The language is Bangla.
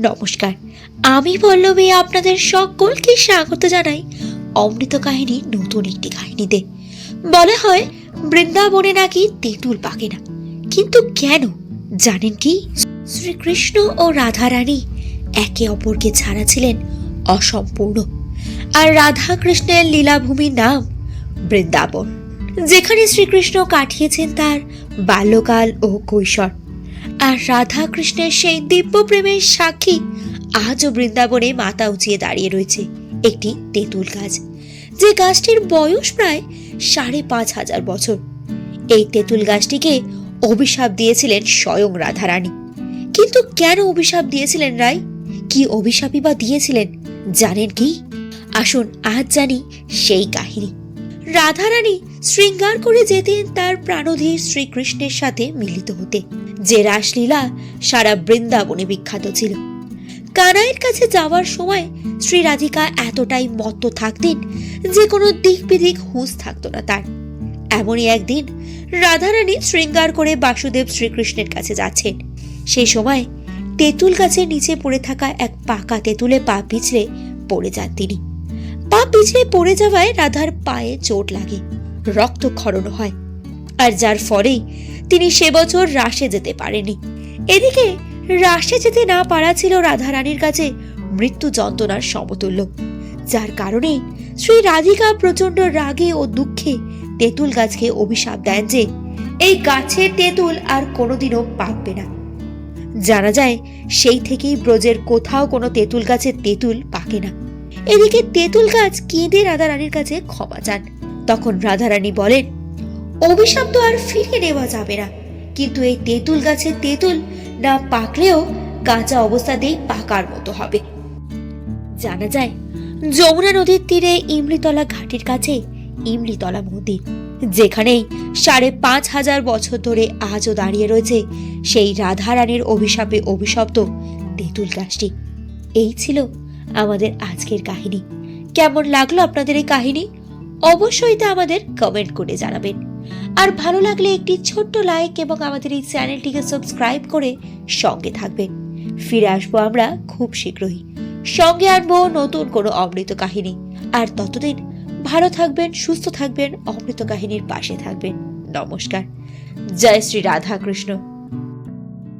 নমস্কার। আমি পল্লবী, আপনাদের সকলকে স্বাগত জানাই অমৃত কাহিনী নতুন একটি কাহিনীতে। বলা হয়, বৃন্দাবনে নাকি তেঁতুল পাকে না। কিন্তু কেন? জানেন কি? শ্রীকৃষ্ণ ও রাধারানী একে অপরকে ছাড়া ছিলেন অসম্পূর্ণ। আর রাধা কৃষ্ণের লীলাভূমির নাম বৃন্দাবন, যেখানে শ্রীকৃষ্ণ কাটিয়েছেন তার বাল্যকাল ও কৈশোর। আর রাধা কৃষ্ণের সেই দিব্য প্রেমের সাক্ষী আজও বৃন্দাবনে মাথা উঁচিয়ে দাঁড়িয়ে রয়েছে একটি তেঁতুল গাছ। যে গাছটির বয়স প্রায় সাড়ে পাঁচ হাজার বছর। এই তেঁতুল গাছটিকে অভিশাপ দিয়েছিলেন স্বয়ং রাধারানী। কিন্তু কেন অভিশাপ দিয়েছিলেন রায়? কি অভিশাপই বা দিয়েছিলেন? জানেন কি? আসুন আজ জানি সেই কাহিনী। রাধারানী শৃঙ্গার করে যেতেন তার প্রাণধীর শ্রীকৃষ্ণের সাথে মিলিত হতে। যে রাসলীলা সারা বৃন্দাবনে বিখ্যাত ছিল। কানাইয়ের কাছে যাওয়ার সময় শ্রী রাধিকা এতটাই মত্ত থাকতেন যে কোনো দিক বিদিক হুঁশ থাকতো না তার। এমনই একদিন রাধারানী শৃঙ্গার করে বাসুদেব শ্রীকৃষ্ণের কাছে যাচ্ছেন। সেই সময় তেঁতুল গাছের নিচে পড়ে থাকা এক পাকা তেঁতুলে পা পিছলে পড়ে যান তিনি। পিছলে পড়ে যাওয়ায় রাধার পায়ে চোট লাগে রক্তক্ষরণ হয়। আর যার ফলেই তিনি সে বছর রাসে যেতে পারেনি। এদিকে রাসে যেতে না পারা ছিল রাধারানীর কাছে মৃত্যু যন্ত্রণার সমতুল্য, যার কারণে শ্রী রাধিকা প্রচণ্ড রাগে ও দুঃখে তেঁতুল গাছকে অভিশাপ দেন যে এই গাছের তেঁতুল আর কোনোদিনও পাকবে না। জানা যায় সেই থেকেই ব্রজের কোথাও কোনো তেঁতুল গাছের তেঁতুল পাকে না। এদিকে তেঁতুল গাছ কেঁদে রাধারানীর কাছে ক্ষমা চান। তখন রাধারানী বলেন, অভিশাপ তো আর ফিরিয়ে নেওয়া যাবে না। কিন্তু এই তেঁতুল গাছের তেঁতুল না পাকলেও কাঁচা অবস্থাতেই পাকার মতো হবে। জানা যায়, যমুনা নদীর তীরে ইমলিতলা ঘাটের কাছে ইমলিতলা মন্দির, যেখানেই সাড়ে পাঁচ হাজার বছর ধরে আজও দাঁড়িয়ে রয়েছে সেই রাধারানীর অভিশাপে অভিশপ্ত তেঁতুল গাছটি। এই ছিল আমাদের আজকের কাহিনী। কেমন লাগল আপনাদের এই কাহিনী? অবশ্যই তা আমাদের কমেন্ট করে জানাবেন। আর ভালো লাগলে একটি ছোট্ট লাইক এবং আমাদের এই চ্যানেলটিকে সাবস্ক্রাইব করে সঙ্গে থাকবেন। ফিরে আসব আমরা খুব শীঘ্রই। সঙ্গে আনব নতুন কোনো অমৃত কাহিনী। আর ততদিন ভালো থাকবেন, সুস্থ থাকবেন, অমৃত কাহিনীর পাশে থাকবেন। নমস্কার। জয় শ্রী রাধা কৃষ্ণ